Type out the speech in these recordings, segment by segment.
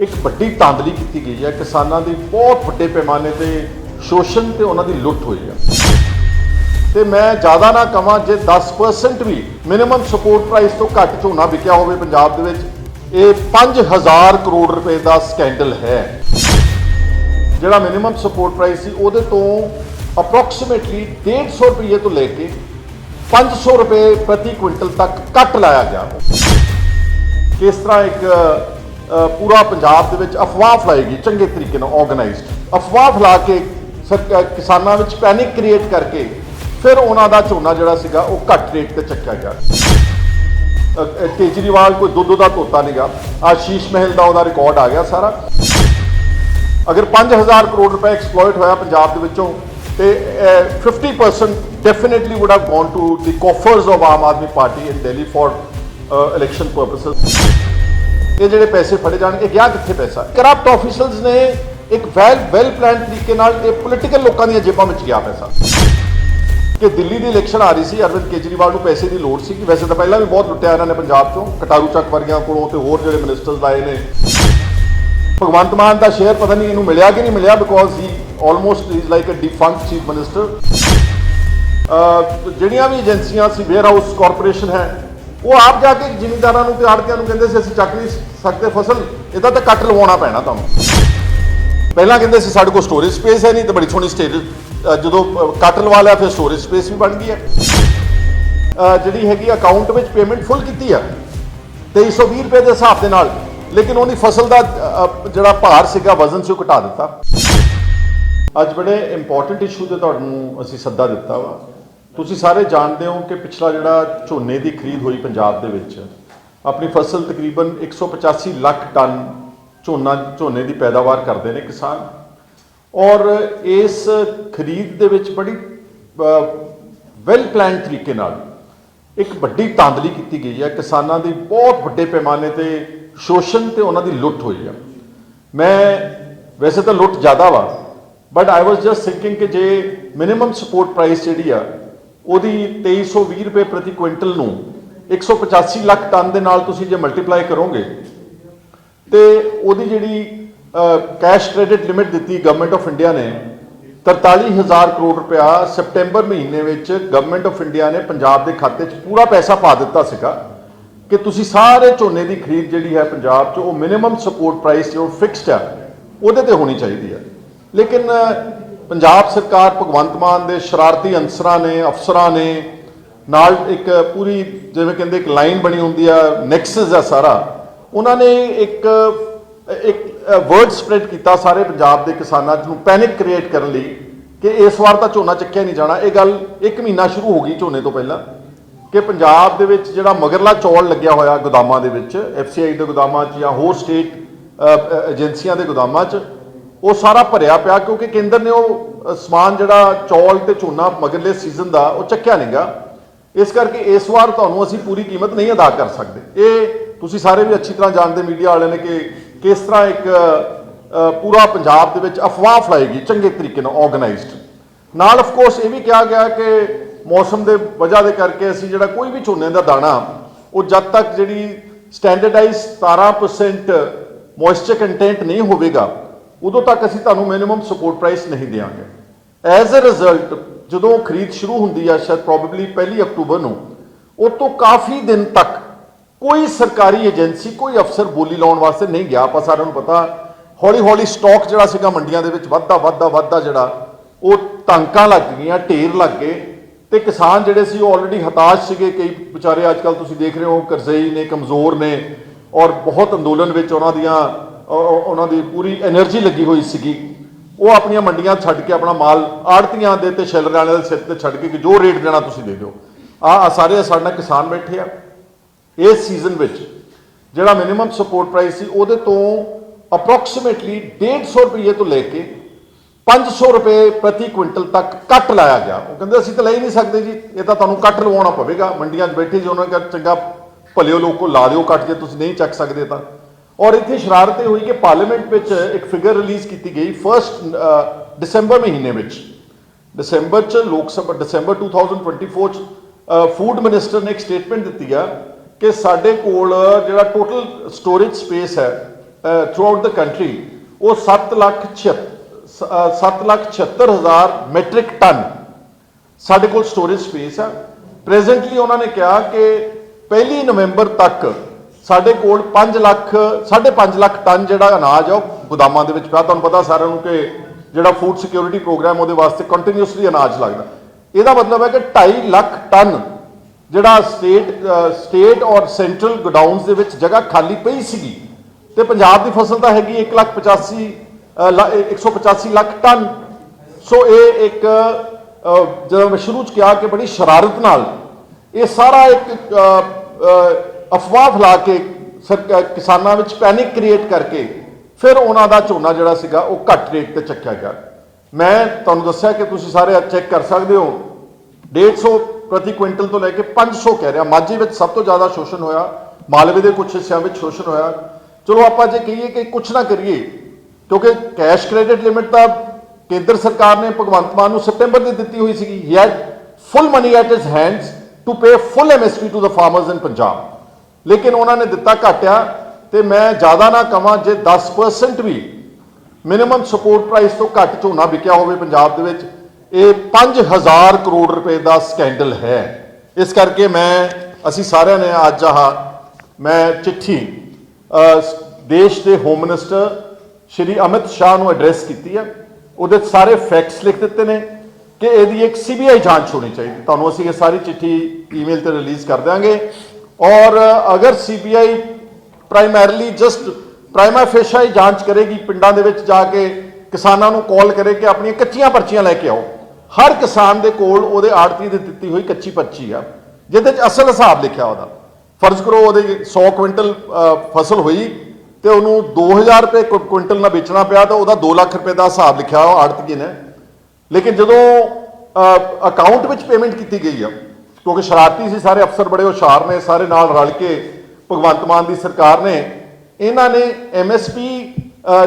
ਇੱਕ ਵੱਡੀ ਤਾਂਦਲੀ ਕੀਤੀ ਗਈ ਹੈ। ਕਿਸਾਨਾਂ ਦੀ ਬਹੁਤ ਵੱਡੇ ਪੈਮਾਨੇ ਤੇ ਸ਼ੋਸ਼ਣ ਤੇ ਉਹਨਾਂ ਦੀ ਲੁੱਟ ਹੋਈ ਹੈ ਤੇ ਮੈਂ ਜ਼ਿਆਦਾ ਨਾ ਕਵਾਂ ਜੇ 10% ਵੀ ਮਿਨੀਮਮ ਸਪੋਰਟ ਪ੍ਰਾਈਸ ਤੋਂ ਘੱਟ ਝੋਨਾ ਵਿਕਿਆ ਹੋਵੇ ਪੰਜਾਬ ਦੇ ਵਿੱਚ, ਇਹ 5000 ਕਰੋੜ ਰੁਪਏ ਦਾ ਸਕੈਂਡਲ ਹੈ। ਜਿਹੜਾ ਮਿਨੀਮਮ ਸਪੋਰਟ ਪ੍ਰਾਈਸ ਸੀ, ਉਹਦੇ ਤੋਂ ਅਪਰੋਕਸੀਮੇਟਲੀ 150 ਰੁਪਏ ਤੋਂ ਲੈ ਕੇ 500 ਰੁਪਏ ਪ੍ਰਤੀ ਕੁਇੰਟਲ ਤੱਕ ਕੱਟ ਲਾਇਆ ਗਿਆ। ਕਿਸ ਤਰ੍ਹਾਂ ਇੱਕ ਪੂਰਾ ਪੰਜਾਬ ਦੇ ਵਿੱਚ ਅਫਵਾਹ ਫੈਲਾਏਗੀ ਚੰਗੇ ਤਰੀਕੇ ਨਾਲ ਆਰਗੇਨਾਈਜ਼ਡ ਅਫਵਾਹ ਫੈਲਾ ਕੇ ਕਿਸਾਨਾਂ ਵਿੱਚ ਪੈਨਿਕ ਕ੍ਰੀਏਟ ਕਰਕੇ ਫਿਰ ਉਹਨਾਂ ਦਾ ਝੋਨਾ ਜਿਹੜਾ ਸੀਗਾ ਉਹ ਘੱਟ ਰੇਟ ਤੇ ਚੱਕਿਆ ਗਿਆ। ਕੇਜਰੀਵਾਲ ਕੋਈ ਦੁੱਧ ਦਾ ਤੋਤਾ ਨਹੀਂਗਾ ਆਸ਼ੀਸ਼ ਮਹਿਲ ਦਾ ਉਹਦਾ ਰਿਕਾਰਡ ਆ ਗਿਆ ਸਾਰਾ। ਅਗਰ 5000 ਕਰੋੜ ਰੁਪਏ ਐਕਸਪਲੋਇਟ ਹੋਇਆ ਪੰਜਾਬ ਦੇ ਵਿੱਚੋਂ ਤੇ uh, 50% definitely would have gone to the coffers of Aam Aadmi Party in Delhi for election purposes ਇਹ ਜਿਹੜੇ ਪੈਸੇ ਫੜੇ ਜਾਣਗੇ, ਗਿਆ ਕਿੱਥੇ ਪੈਸਾ? ਕਰਪਟ ਆਫੀਸਰਸ ਨੇ ਇੱਕ ਵੈਲ ਵੈਲ ਪਲਾਨ ਤਰੀਕੇ ਨਾਲ ਇਹ ਪੋਲੀਟੀਕਲ ਲੋਕਾਂ ਦੀਆਂ ਜੇਬਾਂ ਵਿੱਚ ਗਿਆ ਪੈਸਾ। ਕਿ ਦਿੱਲੀ ਦੀ ਇਲੈਕਸ਼ਨ ਆ ਰਹੀ ਸੀ, ਅਰਵਿੰਦ ਕੇਜਰੀਵਾਲ ਨੂੰ ਪੈਸੇ ਦੀ ਲੋੜ ਸੀ ਕਿ ਵੈਸੇ ਤਾਂ ਪਹਿਲਾਂ ਵੀ ਬਹੁਤ ਲੁੱਟਿਆ ਇਹਨਾਂ ਨੇ ਪੰਜਾਬ 'ਚੋਂ, ਕਟਾਰੂ ਚੱਕ ਵਰਗਿਆਂ ਕੋਲੋਂ ਤੇ ਹੋਰ ਜਿਹੜੇ ਮਿਨਿਸਟਰਸ ਆਏ ਨੇ। ਭਗਵੰਤ ਮਾਨ ਦਾ ਸ਼ੇਅਰ ਪਤਾ ਨਹੀਂ ਇਹਨੂੰ ਮਿਲਿਆ ਕਿ ਨਹੀਂ ਮਿਲਿਆ because he almost is like a defunct chief minister ਜਿਹੜੀਆਂ ਵੀ ਏਜੰਸੀਆਂ ਸੀ ਵੇਅਰ ਹਾਊਸ ਕਾਰਪੋਰੇਸ਼ਨ ਹੈ ਉਹ ਆਪ ਜਾ ਕੇ ਜ਼ਿਮੀਂਦਾਰਾਂ ਨੂੰ ਤੇ ਆੜਤੀਆਂ ਨੂੰ ਕਹਿੰਦੇ ਸੀ, ਅਸੀਂ ਚੱਕ ਨਹੀਂ ਸਕਦੇ ਫਸਲ, ਇਹਦਾ ਤਾਂ ਕੱਟ ਲਵਾਉਣਾ ਪੈਣਾ ਤੁਹਾਨੂੰ। ਪਹਿਲਾਂ ਕਹਿੰਦੇ ਸੀ, ਸਾਡੇ ਕੋਲ ਸਟੋਰੇਜ ਸਪੇਸ ਹੈ ਨਹੀਂ, ਤਾਂ ਬੜੀ ਸੋਹਣੀ ਸਟੇਜ ਜਦੋਂ ਕੱਟ ਲਵਾ ਲਿਆ, ਫਿਰ ਸਟੋਰੇਜ ਸਪੇਸ ਵੀ ਬਣ ਗਈ ਹੈ। ਜਿਹੜੀ ਹੈਗੀ ਅਕਾਊਂਟ ਵਿੱਚ ਪੇਮੈਂਟ ਫੁੱਲ ਕੀਤੀ ਆ 2320 ਰੁਪਏ ਦੇ ਹਿਸਾਬ ਦੇ ਨਾਲ। ਲੇਕਿਨ ਉਹਦੀ ਫਸਲ ਦਾ ਜਿਹੜਾ ਭਾਰ ਸੀਗਾ, ਵਜ਼ਨ ਸੀ, ਉਹ ਘਟਾ ਦਿੱਤਾ। ਅੱਜ ਬੜੇ ਇੰਪੋਰਟੈਂਟ ਇਸ਼ੂ ਤੇ ਤੁਹਾਨੂੰ ਅਸੀਂ ਸੱਦਾ ਦਿੱਤਾ ਵਾ। ਤੁਸੀਂ ਸਾਰੇ ਜਾਣਦੇ ਹੋ ਕਿ ਪਿਛਲਾ ਜਿਹੜਾ ਝੋਨੇ ਦੀ ਖਰੀਦ ਹੋਈ ਪੰਜਾਬ ਦੇ ਵਿੱਚ, ਆਪਣੀ ਫਸਲ ਤਕਰੀਬਨ 185 ਲੱਖ ਟਨ ਝੋਨਾ, ਝੋਨੇ ਦੀ ਪੈਦਾਵਾਰ ਕਰਦੇ ਨੇ ਕਿਸਾਨ। ਔਰ ਇਸ ਖਰੀਦ ਦੇ ਵਿੱਚ ਬੜੀ ਵੈਲ ਪਲਾਨ ਤਰੀਕੇ ਨਾਲ ਇੱਕ ਵੱਡੀ ਤਾਂਦਲੀ ਕੀਤੀ ਗਈ ਹੈ। ਕਿਸਾਨਾਂ ਦੀ ਬਹੁਤ ਵੱਡੇ ਪੈਮਾਨੇ ਤੇ ਸ਼ੋਸ਼ਣ ਤੇ ਉਹਨਾਂ ਦੀ ਲੁੱਟ ਹੋਈ ਆ। ਮੈਂ ਵੈਸੇ ਤਾਂ ਲੁੱਟ ਜ਼ਿਆਦਾ ਵਾ but I was just thinking ਕਿ ਜੇ ਮਿਨੀਮਮ ਸਪੋਰਟ ਪ੍ਰਾਈਸ ਜਿਹੜੀ ਆ ਉਹਦੀ 2320 ਰੁਪਏ ਪ੍ਰਤੀ ਕੁਇੰਟਲ ਨੂੰ 185 ਲੱਖ ਟਨ ਦੇ ਨਾਲ ਤੁਸੀਂ ਜੇ ਮਲਟੀਪਲਾਈ ਕਰੋਗੇ, ਤੇ ਉਹਦੀ ਜਿਹੜੀ ਕੈਸ਼ ਕ੍ਰੈਡਿਟ ਲਿਮਿਟ ਦਿੱਤੀ ਗਵਰਨਮੈਂਟ ਆਫ ਇੰਡੀਆ ਨੇ 43000 ਕਰੋੜ ਰੁਪਇਆ ਸਪਟੈਂਬਰ ਮਹੀਨੇ ਵਿੱਚ ਗਵਰਨਮੈਂਟ ਆਫ ਇੰਡੀਆ ਨੇ ਪੰਜਾਬ ਦੇ ਖਾਤੇ 'ਚ ਪੂਰਾ ਪੈਸਾ ਪਾ ਦਿੱਤਾ ਸੀਗਾ ਕਿ ਤੁਸੀਂ ਸਾਰੇ ਝੋਨੇ ਦੀ ਖਰੀਦ ਜਿਹੜੀ ਹੈ ਪੰਜਾਬ 'ਚ, ਉਹ ਮਿਨੀਮਮ ਸਪੋਰਟ ਪ੍ਰਾਈਸ ਜੋ ਫਿਕਸਡ ਹੈ ਉਹਦੇ ਤੇ ਹੋਣੀ ਚਾਹੀਦੀ ਹੈ ਲੇਕਿਨ ਪੰਜਾਬ ਸਰਕਾਰ ਭਗਵੰਤ ਮਾਨ ਦੇ ਸ਼ਰਾਰਤੀ ਅਨਸਰਾਂ ਨੇ, ਅਫਸਰਾਂ ਨੇ ਨਾਲ ਇੱਕ ਪੂਰੀ ਜਿਵੇਂ ਕਹਿੰਦੇ ਇੱਕ ਲਾਈਨ ਬਣੀ ਹੁੰਦੀ ਆ ਨੈਕਸਸ ਆ ਸਾਰਾ। ਉਹਨਾਂ ਨੇ ਇੱਕ ਇੱਕ ਵਰਡ ਸਪਰੈਡ ਕੀਤਾ ਸਾਰੇ ਪੰਜਾਬ ਦੇ ਕਿਸਾਨਾਂ ਨੂੰ ਪੈਨਿਕ ਕ੍ਰੀਏਟ ਕਰਨ ਲਈ ਕਿ ਇਸ ਵਾਰ ਤਾਂ ਝੋਨਾ ਚੱਕਿਆ ਨਹੀਂ ਜਾਣਾ। ਇਹ ਗੱਲ ਇੱਕ ਮਹੀਨਾ ਸ਼ੁਰੂ ਹੋ ਗਈ ਝੋਨੇ ਤੋਂ ਪਹਿਲਾਂ ਕਿ ਪੰਜਾਬ ਦੇ ਵਿੱਚ ਜਿਹੜਾ ਮਗਰਲਾ ਚੌਲ ਲੱਗਿਆ ਹੋਇਆ ਗੋਦਾਮਾਂ ਦੇ ਵਿੱਚ ਐਫਸੀਆਈ ਦੇ ਗੋਦਾਮਾਂ 'ਚ ਜਾਂ ਹੋਰ ਸਟੇਟ ਏਜੰਸੀਆਂ ਦੇ ਗੋਦਾਮਾਂ 'ਚ ਉਹ ਸਾਰਾ ਭਰਿਆ ਪਿਆ ਕਿਉਂਕਿ ਕੇਂਦਰ ਨੇ ਉਹ ਸਮਾਨ ਜਿਹੜਾ ਚੌਲ ਤੇ ਝੋਨਾ ਮਗਰਲੇ ਸੀਜ਼ਨ ਦਾ, ਉਹ ਚੱਕਿਆ ਨਹੀਂਗਾ। ਇਸ ਕਰਕੇ ਇਸ ਵਾਰ ਤੁਹਾਨੂੰ ਅਸੀਂ ਪੂਰੀ ਕੀਮਤ ਨਹੀਂ ਅਦਾ ਕਰ ਸਕਦੇ। ਇਹ ਤੁਸੀਂ ਸਾਰੇ ਵੀ ਅੱਛੀ ਤਰ੍ਹਾਂ ਜਾਣਦੇ ਮੀਡੀਆ ਵਾਲਿਆਂ ਨੇ ਕਿ ਕਿਸ ਤਰ੍ਹਾਂ ਇੱਕ ਪੂਰਾ ਪੰਜਾਬ ਦੇ ਵਿੱਚ ਅਫਵਾਹ ਫੈਲਾਏਗੀ ਚੰਗੇ ਤਰੀਕੇ ਨਾਲ ਆਰਗੇਨਾਈਜ਼ਡ ਨਾਲ ਆਫ ਕੋਰਸ ਇਹ ਵੀ ਕਿਹਾ ਗਿਆ ਕਿ ਮੌਸਮ ਦੇ ਵਜ੍ਹਾ ਦੇ ਕਰਕੇ ਅਸੀਂ ਜਿਹੜਾ ਕੋਈ ਵੀ ਝੋਨੇ ਦਾ ਦਾਣਾ, ਉਹ ਜਦ ਤੱਕ ਜਿਹੜੀ ਸਟੈਂਡਰਡਾਈਜ਼ 17% ਮੋਇਸਚਰ ਕੰਟੈਂਟ ਨਹੀਂ ਹੋਵੇਗਾ ਉਦੋਂ ਤੱਕ ਅਸੀਂ ਤੁਹਾਨੂੰ ਮਿਨੀਮਮ ਸਪੋਰਟ ਪ੍ਰਾਈਸ ਨਹੀਂ ਦੇਵਾਂਗੇ ਐਜ਼ ਅ ਰਿਜ਼ਲਟ ਜਦੋਂ ਖਰੀਦ ਸ਼ੁਰੂ ਹੁੰਦੀ ਆ, ਸ਼ਾਇਦ ਪ੍ਰੋਬੇਬਲੀ ਪਹਿਲੀ ਅਕਤੂਬਰ ਨੂੰ, ਉਹ ਤੋਂ ਕਾਫੀ ਦਿਨ ਤੱਕ ਕੋਈ ਸਰਕਾਰੀ ਏਜੰਸੀ ਕੋਈ ਅਫਸਰ ਬੋਲੀ ਲਾਉਣ ਵਾਸਤੇ ਨਹੀਂ ਗਿਆ। ਆਪਾਂ ਸਾਰਿਆਂ ਨੂੰ ਪਤਾ ਹੌਲੀ ਹੌਲੀ ਸਟਾਕ ਜਿਹੜਾ ਸੀਗਾ ਮੰਡੀਆਂ ਦੇ ਵਿੱਚ ਵੱਧਦਾ ਵੱਧਦਾ ਵੱਧਦਾ ਜਿਹੜਾ, ਉਹ ਟਾਂਕਾਂ ਲੱਗ ਗਈਆਂ, ਢੇਰ ਲੱਗ ਗਏ। ਤੇ ਕਿਸਾਨ ਜਿਹੜੇ ਸੀ, ਉਹ ਆਲਰੇਡੀ ਹਤਾਸ਼ ਸੀਗੇ ਕਈ ਵਿਚਾਰੇ ਅੱਜ ਕੱਲ ਤੁਸੀਂ ਦੇਖ ਰਹੇ ਹੋ, ਕਰਜ਼ਈ ਨੇ, ਕਮਜ਼ੋਰ ਨੇ ਔਰ ਬਹੁਤ ਅੰਦੋਲਨ ਵਿੱਚ ਉਹਨਾਂ ਦੀਆਂ ਉਹਨਾਂ ਦੀ ਪੂਰੀ એનર્ਜੀ ਲੱਗੀ ਹੋਈ ਸੀਗੀ। ਉਹ ਆਪਣੀਆਂ ਮੰਡੀਆਂ ਛੱਡ ਕੇ ਆਪਣਾ ਮਾਲ ਆੜਤੀਆਂ ਦੇ ਤੇ ਸ਼ੈਲਰਾਂ ਵਾਲੇ ਸਿਰ ਤੇ ਛੱਡ ਕੇ ਕਿ ਜੋ ਰੇਟ ਦੇਣਾ ਤੁਸੀਂ ਦੇ ਦਿਓ। ਆ ਸਾਰੇ ਸਾਡੇ ਨਾਲ ਕਿਸਾਨ ਬੈਠੇ ਆ। ਇਸ ਸੀਜ਼ਨ ਵਿੱਚ ਜਿਹੜਾ ਮਿਨੀਮਮ ਸਪੋਰਟ ਪ੍ਰਾਈਸ ਸੀ, ਉਹਦੇ ਤੋਂ ਅਪਰੋਕਸੀਮੇਟਲੀ 150 ਰੁਪਏ ਤੋਂ ਲੈ ਕੇ 500 ਰੁਪਏ ਪ੍ਰਤੀ ਕੁਇੰਟਲ ਤੱਕ ਕੱਟ ਲਾਇਆ ਗਿਆ। ਉਹ ਕਹਿੰਦੇ, ਅਸੀਂ ਤਾਂ ਲੈ ਹੀ ਨਹੀਂ ਸਕਦੇ ਜੀ। ਇਹ ਤਾਂ ਤੁਹਾਨੂੰ ਕੱਟ ਲਵਾਉਣਾ ਪਵੇਗਾ। ਮੰਡੀਆਂ 'ਚ ਬੈਠੇ ਜੀ ਉਹਨਾਂ ਨੇ ਕਿਹਾ, ਚੰਗਾ ਭਲਿਓ ਲੋਕੋ, ਲਾ ਦਿਓ ਕੱਟ ਜੇ, ਤੁਸੀਂ ਨਹੀਂ ਚੱਕ ਸਕਦੇ ਤਾਂ। ਔਰ ਇੱਥੇ ਸ਼ਰਾਰਤ ਇਹ ਹੋਈ ਕਿ ਪਾਰਲੀਮੈਂਟ ਵਿੱਚ ਇੱਕ ਫਿਗਰ ਰਿਲੀਜ਼ ਕੀਤੀ ਗਈ 1 ਦਸੰਬਰ ਮਹੀਨੇ ਵਿੱਚ। ਦਸੰਬਰ ਚ ਲੋਕ ਸਭਾ ਦਸੰਬਰ 2024 ਚ ਫੂਡ ਮਿਨਿਸਟਰ ਨੇ ਇੱਕ ਸਟੇਟਮੈਂਟ ਦਿੱਤੀ ਆ ਕਿ ਸਾਡੇ ਕੋਲ ਜਿਹੜਾ ਟੋਟਲ ਸਟੋਰੇਜ ਸਪੇਸ ਹੈ ਥਰੂ ਆਊਟ ਦ ਕੰਟਰੀ ਉਹ 7 ਲੱਖ 7 ਲੱਖ 76 ਹਜ਼ਾਰ ਮੈਟ੍ਰਿਕ ਟਨ ਸਾਡੇ ਕੋਲ ਸਟੋਰੇਜ ਸਪੇਸ ਆ। ਪ੍ਰੈਜ਼ੈਂਟਲੀ ਉਹਨਾਂ ਨੇ ਕਿਹਾ ਕਿ ਪਹਿਲੀ ਨਵੰਬਰ ਤੱਕ ਸਾਡੇ ਕੋਲ 5 ਲੱਖ 5.5 ਲੱਖ ਟਨ ਜਿਹੜਾ ਅਨਾਜ ਆ ਉਹ ਗੋਦਾਮਾਂ ਦੇ ਵਿੱਚ ਪਿਆ। ਤੁਹਾਨੂੰ ਪਤਾ ਸਾਰਿਆਂ ਨੂੰ ਕਿ ਜਿਹੜਾ ਫੂਡ ਸਿਕਿਉਰਿਟੀ ਪ੍ਰੋਗਰਾਮ ਉਹਦੇ ਵਾਸਤੇ ਕੰਟੀਨਿਊਸਲੀ ਅਨਾਜ ਲੱਗਦਾ। ਇਹਦਾ ਮਤਲਬ ਹੈ ਕਿ 2.5 ਲੱਖ ਟਨ ਜਿਹੜਾ ਸਟੇਟ ਸਟੇਟ ਔਰ ਸੈਂਟਰਲ ਗੋਡਾਊਨਸ ਦੇ ਵਿੱਚ ਜਗ੍ਹਾ ਖਾਲੀ ਪਈ ਸੀਗੀ। ਤੇ ਪੰਜਾਬ ਦੀ ਫਸਲ ਤਾਂ ਹੈਗੀ 1 ਲੱਖ 85 ਅ, ਲ- 185 ਲੱਖ ਟਨ। ਸੋ ਇਹ ਇੱਕ ਜਦੋਂ ਮੈਂ ਸ਼ੁਰੂ ਚ ਕਿਹਾ ਕਿ ਬੜੀ ਸ਼ਰਾਰਤ ਨਾਲ ਇਹ ਸਾਰਾ ਇੱਕ ਅਫਵਾਹ ਫੈਲਾ ਕੇ ਸਰਕਾ- ਕਿਸਾਨਾਂ ਵਿੱਚ ਪੈਨਿਕ ਕ੍ਰੀਏਟ ਕਰਕੇ ਫਿਰ ਉਹਨਾਂ ਦਾ ਝੋਨਾ ਜਿਹੜਾ ਸੀਗਾ ਉਹ ਘੱਟ ਰੇਟ ਤੇ ਚੱਕਿਆ ਗਿਆ। ਮੈਂ ਤੁਹਾਨੂੰ ਦੱਸਿਆ ਕਿ ਤੁਸੀਂ ਸਾਰੇ ਚੈੱਕ ਕਰ ਸਕਦੇ ਹੋ। 150 ਪ੍ਰਤੀ ਕੁਇੰਟਲ ਤੋਂ ਲੈ ਕੇ 500 ਕਹਿ ਰਿਹਾ। ਮਾਝੇ ਵਿੱਚ ਸਭ ਤੋਂ ਜ਼ਿਆਦਾ ਸ਼ੋਸ਼ਣ ਹੋਇਆ। ਮਾਲਵੇ ਦੇ ਕੁਝ ਹਿੱਸਿਆਂ ਵਿੱਚ ਸ਼ੋਸ਼ਣ ਹੋਇਆ। ਚਲੋ ਆਪਾਂ ਜੇ ਕਹੀਏ ਕਿ ਕੁਝ ਨਾ ਕਰੀਏ, ਕਿਉਂਕਿ ਕੈਸ਼ ਕ੍ਰੈਡਿਟ ਲਿਮਿਟ ਤਾਂ ਕੇਂਦਰ ਸਰਕਾਰ ਨੇ ਭਗਵੰਤ ਮਾਨ ਨੂੰ ਸਪਟੈਂਬਰ ਦੀ ਦਿੱਤੀ ਹੋਈ ਸੀਗੀ। He full money at his hands to pay full MSP to the farmers in Punjab ਲੇਕਿਨ ਉਹਨਾਂ ਨੇ ਦਿੱਤਾ ਘਟਿਆ ਤੇ ਮੈਂ ਜ਼ਿਆਦਾ ਨਾ ਕਵਾਂ ਜੇ 10% ਵੀ ਮਿਨੀਮਮ ਸਪੋਰਟ ਪ੍ਰਾਈਸ ਤੋਂ ਘੱਟ ਝੋਨਾ ਵਿਕਿਆ ਹੋਵੇ ਪੰਜਾਬ ਦੇ ਵਿੱਚ, ਇਹ 5000 ਕਰੋੜ ਰੁਪਏ ਦਾ ਸਕੈਂਡਲ ਹੈ। ਇਸ ਕਰਕੇ ਮੈਂ, ਅਸੀਂ ਸਾਰਿਆਂ ਨੇ ਅੱਜ ਆਹ ਮੈਂ ਚਿੱਠੀ ਦੇਸ਼ ਦੇ ਹੋਮ ਮਿਨਿਸਟਰ ਸ਼੍ਰੀ ਅਮਿਤ ਸ਼ਾਹ ਨੂੰ ਐਡਰੈਸ ਕੀਤੀ ਹੈ। ਉਹਦੇ 'ਚ ਸਾਰੇ ਫੈਕਟਸ ਲਿਖ ਦਿੱਤੇ ਨੇ ਕਿ ਇਹਦੀ ਇੱਕ ਸੀਬੀਆਈ ਜਾਂਚ ਹੋਣੀ ਚਾਹੀਦੀ। ਤੁਹਾਨੂੰ ਅਸੀਂ ਇਹ ਸਾਰੀ ਚਿੱਠੀ ਈਮੇਲ ਤੇ ਰਿਲੀਜ਼ ਕਰ ਦਿਆਂਗੇ। ਔਰ ਅਗਰ CBI primarily just prima facie ਹੀ ਜਾਂਚ ਕਰੇਗੀ ਪਿੰਡਾਂ ਦੇ ਵਿੱਚ ਜਾ ਕੇ ਕਿਸਾਨਾਂ ਨੂੰ ਕਾਲ ਕਰੇ ਕਿ ਆਪਣੀਆਂ ਕੱਚੀਆਂ ਪਰਚੀਆਂ ਲੈ ਕੇ ਆਓ। ਹਰ ਕਿਸਾਨ ਦੇ ਕੋਲ ਉਹਦੇ ਆੜਤੀ ਦੀ ਦਿੱਤੀ ਹੋਈ ਕੱਚੀ ਪਰਚੀ ਆ, ਜਿਹਦੇ 'ਚ ਅਸਲ ਹਿਸਾਬ ਲਿਖਿਆ ਉਹਦਾ। ਫਰਜ਼ ਕਰੋ ਉਹਦੇ 100 ਕੁਇੰਟਲ ਫਸਲ ਹੋਈ ਤੇ ਉਹਨੂੰ 2000 ਰੁਪਏ ਕੁ- ਕੁਇੰਟਲ ਨਾਲ ਵੇਚਣਾ ਪਿਆ ਤਾਂ ਉਹਦਾ 2 ਲੱਖ ਰੁਪਏ ਦਾ ਹਿਸਾਬ ਲਿਖਿਆ ਉਹ ਆੜਤੀ ਨੇ। ਲੇਕਿਨ ਜਦੋਂ ਅਕਾਊਂਟ ਵਿੱਚ ਪੇਮੈਂਟ ਕੀਤੀ ਗਈ ਆ ਕਿਉਂਕਿ ਸ਼ਰਾਰਤੀ ਸੀ ਸਾਰੇ ਅਫਸਰ ਬੜੇ ਹੁਸ਼ਿਆਰ ਨੇ ਸਾਰੇ ਨਾਲ ਰਲ ਕੇ ਭਗਵੰਤ ਮਾਨ ਦੀ ਸਰਕਾਰ ਨੇ। ਇਹਨਾਂ ਨੇ ਐਮਐਸਪੀ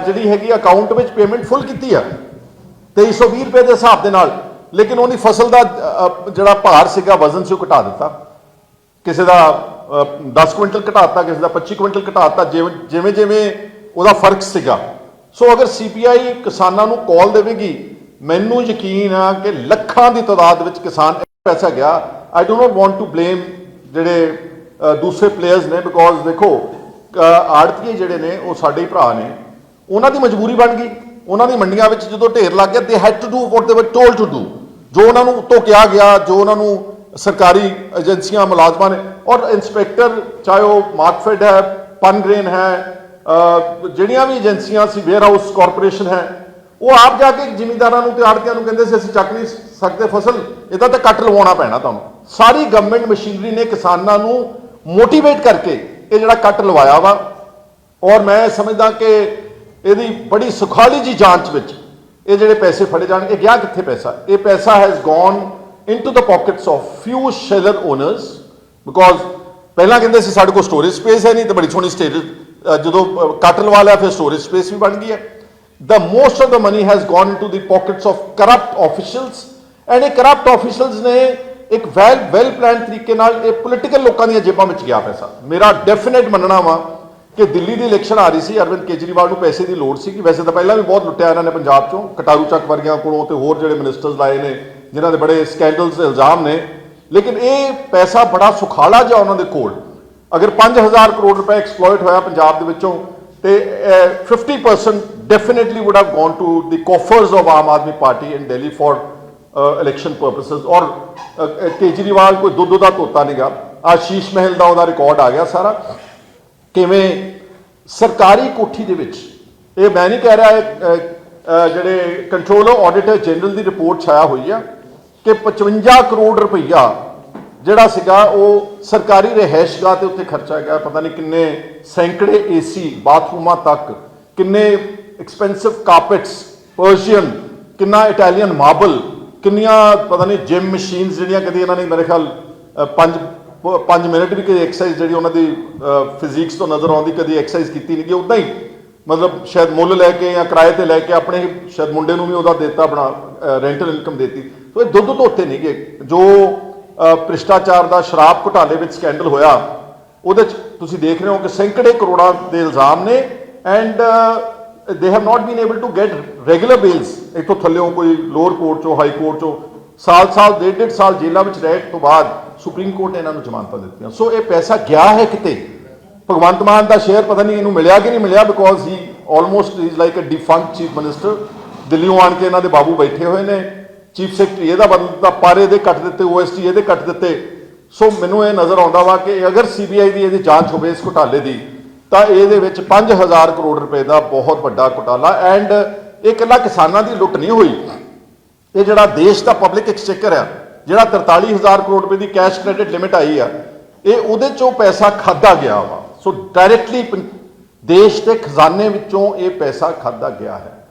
ਜਿਹੜੀ ਹੈਗੀ ਅਕਾਊਂਟ ਵਿੱਚ ਪੇਮੈਂਟ ਫੁੱਲ ਕੀਤੀ ਆ 2320 ਰੁਪਏ ਦੇ ਹਿਸਾਬ ਦੇ ਨਾਲ। ਲੇਕਿਨ ਉਹਦੀ ਫਸਲ ਦਾ ਜਿਹੜਾ ਭਾਰ ਸੀਗਾ ਵਜ਼ਨ ਸੀ ਉਹ ਘਟਾ ਦਿੱਤਾ। ਕਿਸੇ ਦਾ ਅ, 10 ਕੁਇੰਟਲ ਘਟਾਤਾ ਕਿਸੇ ਦਾ 25 ਕੁਇੰਟਲ ਘਟਾਤਾ ਜਿਵੇਂ ਜਿਵੇਂ ਜਿਵੇਂ ਉਹਦਾ ਫ਼ਰਕ ਸੀਗਾ। ਸੋ ਅਗਰ ਸੀਪੀਆਈ ਕਿਸਾਨਾਂ ਨੂੰ ਕਾਲ ਦੇਵੇਗੀ ਮੈਨੂੰ ਯਕੀਨ ਆ ਕਿ ਲੱਖਾਂ ਦੀ ਤਾਦਾਦ ਵਿੱਚ ਕਿਸਾਨ ਪੈਸਾ ਗਿਆ। I do not want to blame ਜਿਹੜੇ ਦੂਸਰੇ ਪਲੇਅਰਸ ਨੇ ਬਿਕੋਜ਼ ਦੇਖੋ ਆੜਤੀਏ ਜਿਹੜੇ ਨੇ, ਉਹ ਸਾਡੇ ਹੀ ਭਰਾ ਨੇ। ਉਹਨਾਂ ਦੀ ਮਜਬੂਰੀ ਬਣ ਗਈ। ਉਹਨਾਂ ਦੀ ਮੰਡੀਆਂ ਵਿੱਚ ਜਦੋਂ ਢੇਰ ਲੱਗ ਗਿਆ ਦੇ ਹੈਡ ਟੂ ਡੂ ਵਾਟ ਦੇ ਵਰ ਟੋਲਡ ਟੂ ਡੂ ਜੋ ਉਹਨਾਂ ਨੂੰ ਉੱਤੋਂ ਕਿਹਾ ਗਿਆ, ਜੋ ਉਹਨਾਂ ਨੂੰ ਸਰਕਾਰੀ ਏਜੰਸੀਆਂ, ਮੁਲਾਜ਼ਮਾਂ ਨੇ, ਔਰ ਇੰਸਪੈਕਟਰ ਚਾਹੇ ਉਹ ਮਾਰਕਫੈਡ ਹੈ, ਪਨਗ੍ਰੇਨ ਹੈ ਜਿਹੜੀਆਂ ਵੀ ਏਜੰਸੀਆਂ ਸੀ ਵੇਅਰ ਹਾਊਸ ਕਾਰਪੋਰੇਸ਼ਨ ਹੈ, ਉਹ ਆਪ ਜਾ ਕੇ ਜ਼ਿਮੀਂਦਾਰਾਂ ਨੂੰ ਤੇ ਆੜਤੀਆਂ ਨੂੰ ਕਹਿੰਦੇ ਸੀ, ਅਸੀਂ ਚੱਕ ਨਹੀਂ ਸਕਦੇ ਫਸਲ, ਇਹਦਾ ਤਾਂ ਕੱਟ ਲਵਾਉਣਾ ਪੈਣਾ ਤੁਹਾਨੂੰ। ਸਾਰੀ ਗਵਰਨਮੈਂਟ ਮਸ਼ੀਨਰੀ ਨੇ ਕਿਸਾਨਾਂ ਨੂੰ ਮੋਟੀਵੇਟ ਕਰਕੇ ਇਹ ਜਿਹੜਾ ਕੱਟ ਲਵਾਇਆ ਵਾ। ਔਰ ਮੈਂ ਸਮਝਦਾ ਕਿ ਇਹਦੀ ਬੜੀ ਸੁਖਾਲੀ ਜੀ ਜਾਂਚ ਵਿੱਚ ਇਹ ਜਿਹੜੇ ਪੈਸੇ ਫੜੇ ਜਾਣਗੇ ਗਿਆ ਕਿੱਥੇ ਪੈਸਾ? ਇਹ ਪੈਸਾ has gone into the pockets of few sheller owners because ਪਹਿਲਾਂ ਕਹਿੰਦੇ ਸੀ ਸਾਡੇ ਕੋਲ ਸਟੋਰੇਜ ਸਪੇਸ ਹੈ ਨਹੀਂ, ਤਾਂ ਬੜੀ ਸੋਹਣੀ ਸਟੇਜ ਜਦੋਂ ਕੱਟ ਲਵਾ ਲਿਆ, ਫਿਰ ਸਟੋਰੇਜ ਸਪੇਸ ਵੀ ਬਣ ਗਈ ਹੈ। The most of the money has gone into the pockets of corrupt officials, and ਇਹ corrupt officials ਨੇ ਇੱਕ ਵੈਲ ਵੈਲ ਪਲਾਨ ਤਰੀਕੇ ਨਾਲ ਇਹ ਪੋਲੀਟੀਕਲ ਲੋਕਾਂ ਦੀਆਂ ਜੇਬਾਂ ਵਿੱਚ ਗਿਆ ਪੈਸਾ। ਮੇਰਾ ਡੈਫੀਨਿਟ ਮੰਨਣਾ ਵਾ ਕਿ ਦਿੱਲੀ ਦੀ ਇਲੈਕਸ਼ਨ ਆ ਰਹੀ ਸੀ ਅਰਵਿੰਦ ਕੇਜਰੀਵਾਲ ਨੂੰ ਪੈਸੇ ਦੀ ਲੋੜ ਸੀ ਕਿ ਵੈਸੇ ਤਾਂ ਪਹਿਲਾਂ ਵੀ ਬਹੁਤ ਲੁੱਟਿਆ ਇਹਨਾਂ ਨੇ ਪੰਜਾਬ ਚੋਂ ਕਟਾਰੂ ਚੱਕ ਵਰਗਿਆਂ ਕੋਲੋਂ ਤੇ ਹੋਰ ਜਿਹੜੇ ਮਿਨਿਸਟਰਸ ਲਾਏ ਨੇ ਜਿਨ੍ਹਾਂ ਦੇ ਬੜੇ ਸਕੈਂਡਲਸ ਦੇ ਇਲਜ਼ਾਮ ਨੇ। ਲੇਕਿਨ ਇਹ ਪੈਸਾ ਬੜਾ ਸੁਖਾਲਾ ਜਿਹਾ ਉਹਨਾਂ ਦੇ ਕੋਲ। ਅਗਰ 5000 ਕਰੋੜ ਰੁਪਏ ਐਕਸਪਲੋਇਟ ਹੋਇਆ ਪੰਜਾਬ ਦੇ ਵਿੱਚੋਂ ਤੇ uh, 50% definitely would have gone to the coffers of Aam Aadmi Party in Delhi for election purposes ਔਰ ਕੇਜਰੀਵਾਲ ਕੋਈ ਦੁੱਧ ਦਾ ਤੋਤਾ ਨਹੀਂਗਾ ਆਸ਼ੀਸ਼ ਮਹਿਲ ਦਾ ਉਹਦਾ ਰਿਕਾਰਡ ਆ ਗਿਆ ਸਾਰਾ। ਕਿਵੇਂ ਸਰਕਾਰੀ ਕੋਠੀ ਦੇ ਵਿੱਚ, ਇਹ ਮੈਂ ਨਹੀਂ ਕਹਿ ਰਿਹਾ ਜਿਹੜੇ ਕੰਟਰੋਲ ਆਡੀਟਰ ਜਨਰਲ ਦੀ ਰਿਪੋਰਟ ਛਾਇਆ ਹੋਈ ਆ ਕਿ 55 ਕਰੋੜ ਰੁਪਈਆ ਜਿਹੜਾ ਸੀਗਾ ਉਹ ਸਰਕਾਰੀ ਰਹਿائشਗਾਹ ਤੇ ਉੱਤੇ ਖਰਚਾ ਗਿਆ। ਪਤਾ ਨਹੀਂ ਕਿੰਨੇ ਸੈਂਕੜੇ ਏਸੀ ਬਾਥਰੂਮਾਂ ਤੱਕ, ਕਿੰਨੇ ਐਕਸਪੈਂਸਿਵ ਕਾਰਪੈਟਸ ਪਰਸ਼ੀਅਨ ਕਿੰਨਾ ਇਟਾਲੀਅਨ ਮਾਰਬਲ ਕਿੰਨੀਆਂ ਪਤਾ ਨਹੀਂ ਜਿਮ ਮਸ਼ੀਨਸ ਜਿਹੜੀਆਂ ਕਦੀ ਇਹਨਾਂ ਨੇ ਮੇਰੇ ਖਿਆਲ ਅ, ਪੰਜ ਪ- ਪੰਜ ਮਿੰਟ ਵੀ ਕੋਈ ਐਕਸਰਸਾਈਜ਼ ਜਿਹੜੀ ਉਹਨਾਂ ਦੀ ਫਿਜ਼ਿਕਸ ਤੋਂ ਨਜ਼ਰ ਆਉਂਦੀ ਕਦੀ ਐਕਸਰਸਾਈਜ਼ ਕੀਤੀ ਨਹੀਂ ਗਈ ਉਦਾਂ ਹੀ ਮਤਲਬ ਸ਼ਾਇਦ ਮੁੱਲ ਲੈ ਕੇ ਜਾਂ ਕਿਰਾਏ ਤੇ ਲੈ ਕੇ ਆਪਣੇ ਸ਼ਾਇਦ ਮੁੰਡੇ ਨੂੰ ਵੀ ਉਹਦਾ ਦਿੱਤਾ ਆਪਣਾ ਰੈਂਟਲ ਇਨਕਮ ਦਿੱਤੀ। ਸੋ ਇਹ ਦੁੱਧ ਧੋਤੇ ਨਹੀਂ ਗਏ। ਜੋ ਭ੍ਰਿਸ਼ਟਾਚਾਰ ਦਾ ਸ਼ਰਾਬ ਘੁਟਾਲੇ ਵਿੱਚ ਸਕੈਂਡਲ ਹੋਇਆ ਉਹਦੇ ਚ ਤੁਸੀਂ ਦੇਖ ਰਹੇ ਹੋ ਕਿ ਸੈਂਕੜੇ ਕਰੋੜਾਂ ਦੇ ਇਲਜ਼ਾਮ ਨੇ and they have not been able to get regular bails ਇਥੋਂ ਥੱਲਿਓਂ ਕੋਈ ਲੋਅਰ ਕੋਰਟ ਚੋਂ ਹਾਈ ਕੋਰਟ ਚੋਂ, ਸਾਲ ਸਾਲ, ਡੇਢ ਡੇਢ ਸਾਲ ਜੇਲ੍ਹਾਂ ਵਿੱਚ ਰਹਿਣ ਤੋਂ ਬਾਅਦ ਸੁਪਰੀਮ ਕੋਰਟ ਨੇ ਇਹਨਾਂ ਨੂੰ ਜ਼ਮਾਨਤਾਂ ਦਿੱਤੀਆਂ। ਸੋ ਇਹ ਪੈਸਾ ਗਿਆ ਹੈ ਕਿਤੇ? ਭਗਵੰਤ ਮਾਨ ਦਾ ਸ਼ੇਅਰ ਪਤਾ ਨਹੀਂ ਇਹਨੂੰ ਮਿਲਿਆ ਕਿ ਨਹੀਂ ਮਿਲਿਆ because he almost is like a defunct chief minister ਦਿੱਲੀੋਂ ਆਣ ਕੇ ਇਹਨਾਂ ਦੇ ਬਾਬੂ ਬੈਠੇ ਹੋਏ ਨੇ। ਚੀਫ ਸੈਕਟਰੀ ਇਹਦਾ ਬਦਲ ਦਿੱਤਾ, ਪਾਰੇ ਦੇ ਕੱਟ ਦਿੱਤੇ ਓਐਸਟੀ ਇਹਦੇ ਕੱਟ ਦਿੱਤੇ। ਸੋ ਮੈਨੂੰ ਇਹ ਨਜ਼ਰ ਆਉਂਦਾ ਵਾ ਕਿ ਅਗਰ ਸੀਬੀਆਈ ਦੀ ਇਹਦੀ ਜਾਂਚ ਹੋਵੇ, ਇਸ ਘੁਟਾਲੇ ਦੀ ਤਾਂ ਇਹਦੇ ਵਿੱਚ 5000 ਕਰੋੜ ਰੁਪਏ ਦਾ ਬਹੁਤ ਵੱਡਾ ਘੁਟਾਲਾ ਐਂਡ ਇਹ ਇਕੱਲਾ ਕਿਸਾਨਾਂ ਦੀ ਲੁੱਟ ਨਹੀਂ ਹੋਈ। ਇਹ ਜਿਹੜਾ ਦੇਸ਼ ਦਾ ਪਬਲਿਕ ਐਕਸਚੇਕਰ ਆ, ਜਿਹੜਾ 43000 ਕਰੋੜ ਰੁਪਏ ਦੀ ਕੈਸ਼ ਕ੍ਰੈਡਿਟ ਲਿਮਿਟ ਆਈ ਆ, ਇਹ ਉਹਦੇ ਚੋਂ ਪੈਸਾ ਖਾਦਾ ਗਿਆ ਵਾ। ਸੋ ਡਾਇਰੈਕਟਲੀ ਦੇਸ਼ ਦੇ ਖਜ਼ਾਨੇ ਵਿੱਚੋਂ ਇਹ ਪੈਸਾ ਖਾਦਾ ਗਿਆ ਹੈ।